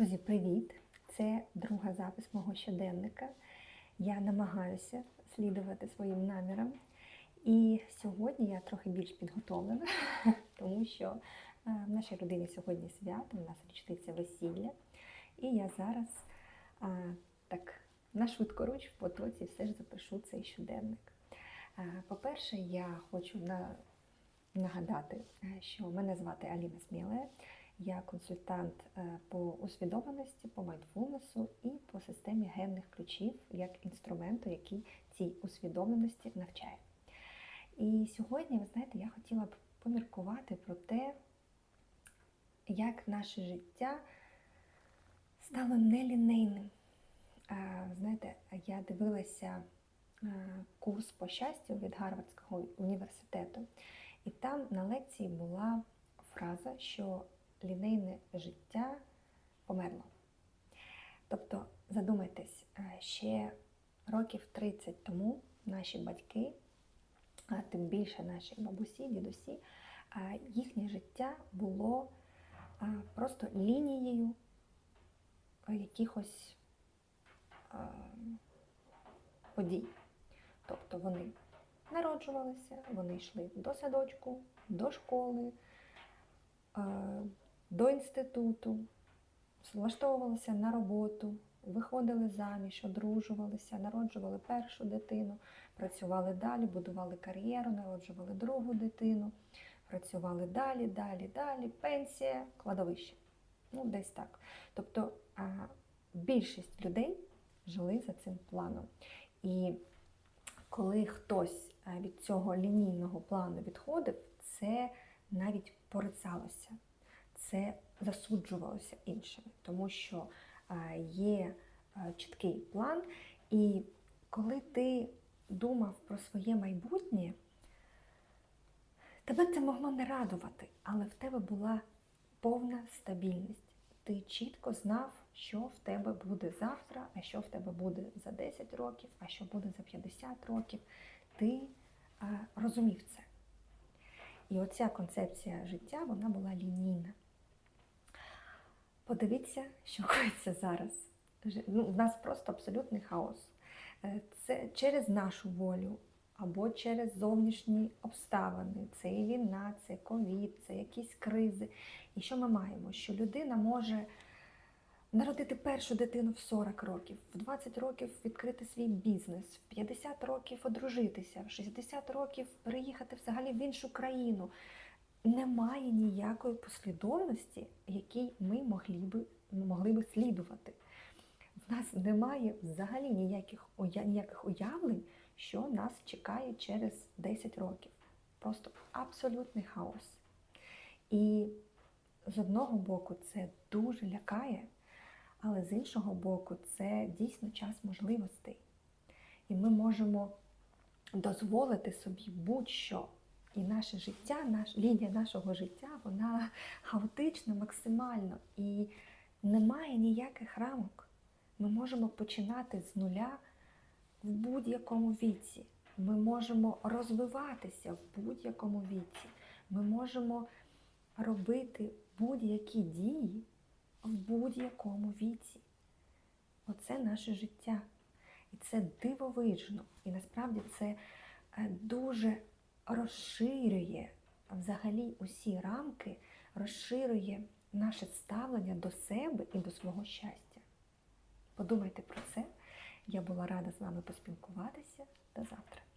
Друзі, привіт! Це друга запис мого щоденника. Я намагаюся слідувати своїм намірам. І сьогодні я трохи більш підготовлена, тому що е, в нашій родині сьогодні свято, у нас річниця весілля. І я зараз а, так на швидкоруч в потоці все ж запишу цей щоденник. Е, По-перше, я хочу на- нагадати, е, що мене звати Аліна Сміле. Я консультант е, по усвідомленості, по майндфулнесу і по системі генних ключів як інструменту, який цій усвідомленості навчає. І сьогодні, ви знаєте, я хотіла б поміркувати про те, як наше життя стало нелінейним. Знаєте, я дивилася е, курс по щастю від Гарвардського університету, і там на лекції була фраза, що лінейне життя померло. Тобто, задумайтесь, е, ще років 30 тому наші батьки, а тим більше наші бабусі, дідусі, е, їхнє життя було е, просто лінією якихось подій. Тобто вони народжувалися, вони йшли до садочку, до школи, до інституту, влаштовувалися на роботу, виходили заміж, одружувалися, народжували першу дитину, працювали далі, будували кар'єру, народжували другу дитину, працювали далі, далі, далі, пенсія, кладовище. Ну, десь так. Тобто більшість людей жили за цим планом. І коли хтось від цього лінійного плану відходив, це навіть порицалося, це засуджувалося іншими, тому що е, є е, чіткий план, і коли ти думав про своє майбутнє, тебе це могло не радувати, але в тебе була повна стабільність. Ти чітко знав, що в тебе буде завтра, а що в тебе буде за 10 років, а що буде за 50 років. Ти розумів це. І оця концепція життя вона була лінійна. Подивіться, що коїться зараз. Ну, у нас просто абсолютний хаос. Е, Це через нашу волю або через зовнішні обставини. Це і війна, це ковід, це якісь кризи. І що ми маємо? Що людина може народити першу дитину в 40 років, в 20 років відкрити свій бізнес, в 50 років одружитися, в 60 років переїхати взагалі в іншу країну. Немає ніякої послідовності, якій ми могли би, могли би слідувати. В нас немає взагалі ніяких, ніяких уявлень, що нас чекає через 10 років. Просто абсолютний хаос. І з одного боку це дуже лякає, але з іншого боку, це дійсно час можливостей. І ми можемо дозволити собі будь-що. І наше життя, наш, лінія нашого життя, вона хаотична максимально і немає ніяких рамок. Ми можемо починати з нуля в будь-якому віці. Ми можемо розвиватися в будь-якому віці. Ми можемо робити будь-які дії в будь-якому віці. Оце наше життя. І це дивовижно. І насправді це е, дуже розширює взагалі усі рамки, розширює наше ставлення до себе і до свого щастя. Подумайте про це. Я була рада з вами поспілкуватися. До завтра.